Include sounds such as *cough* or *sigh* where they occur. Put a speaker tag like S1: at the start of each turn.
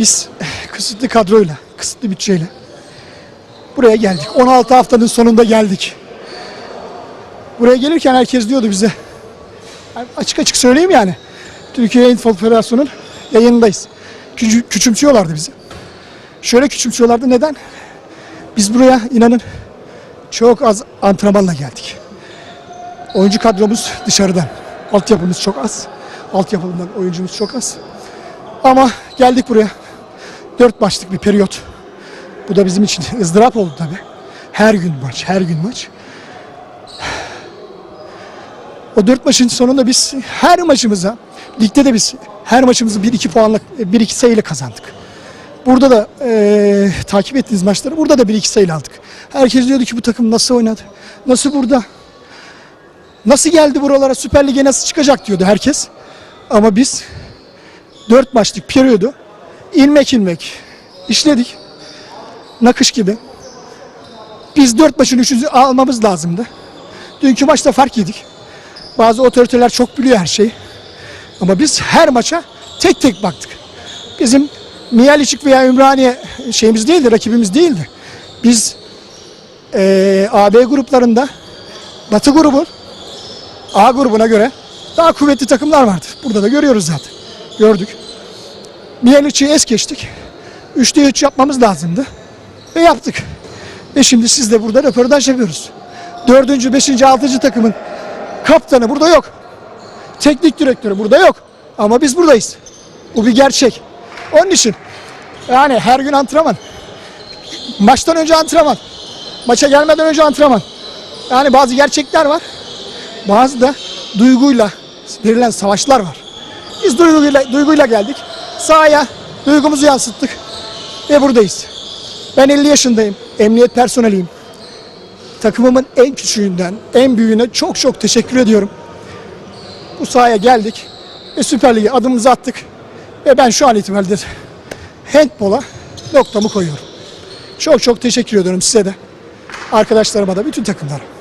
S1: Biz kısıtlı kadroyla, kısıtlı bütçeyle buraya geldik. 16 haftanın sonunda geldik. Buraya gelirken herkes diyordu bize. Açık açık söyleyeyim yani. Türkiye Handball Federasyonu'nun yayınındayız. Küçü- küçümsüyorlardı bizi. Şöyle küçümsüyorlardı. Neden? Biz buraya inanın çok az antrenmanla geldik. Oyuncu kadromuz dışarıdan. Altyapımız çok az. Altyapımdan oyuncumuz çok az. Ama geldik buraya. Dört maçlık bir periyot. Bu da bizim için *laughs* ızdırap oldu tabii. Her gün maç, her gün maç. O dört maçın sonunda biz her maçımıza, ligde de biz her maçımızı bir iki puanla, bir iki sayıyla kazandık. Burada da eee, takip ettiğiniz maçları burada da bir iki sayıyla aldık. Herkes diyordu ki bu takım nasıl oynadı? Nasıl burada? Nasıl geldi buralara? Süper Lig'e nasıl çıkacak diyordu herkes. Ama biz dört maçlık periyodu ilmek ilmek işledik. Nakış gibi. Biz dört maçın üçünü almamız lazımdı. Dünkü maçta fark yedik. Bazı otoriteler çok biliyor her şeyi. Ama biz her maça tek tek baktık. Bizim Miyaliçik veya Ümraniye şeyimiz değildi, rakibimiz değildi. Biz eee AB gruplarında Batı grubu A grubuna göre daha kuvvetli takımlar vardı. Burada da görüyoruz zaten. Gördük. Miyaliçik'i es geçtik. 3'te 3 yapmamız lazımdı. Ve yaptık. Ve şimdi siz de burada röportaj yapıyoruz. Dördüncü, beşinci, altıncı takımın kaptanı burada yok. Teknik direktörü burada yok. Ama biz buradayız. Bu bir gerçek. Onun için yani her gün antrenman. Maçtan önce antrenman. Maça gelmeden önce antrenman. Yani bazı gerçekler var. Bazı da duyguyla verilen savaşlar var. Biz duyguyla, duyguyla geldik. Sahaya duygumuzu yansıttık. Ve buradayız. Ben 50 yaşındayım. Emniyet personeliyim. Takımımın en küçüğünden en büyüğüne çok çok teşekkür ediyorum. Bu sahaya geldik ve Süper Lig'e adımımızı attık. Ve ben şu an itibariyle handbola noktamı koyuyorum. Çok çok teşekkür ediyorum size de. Arkadaşlarıma da bütün takımlara.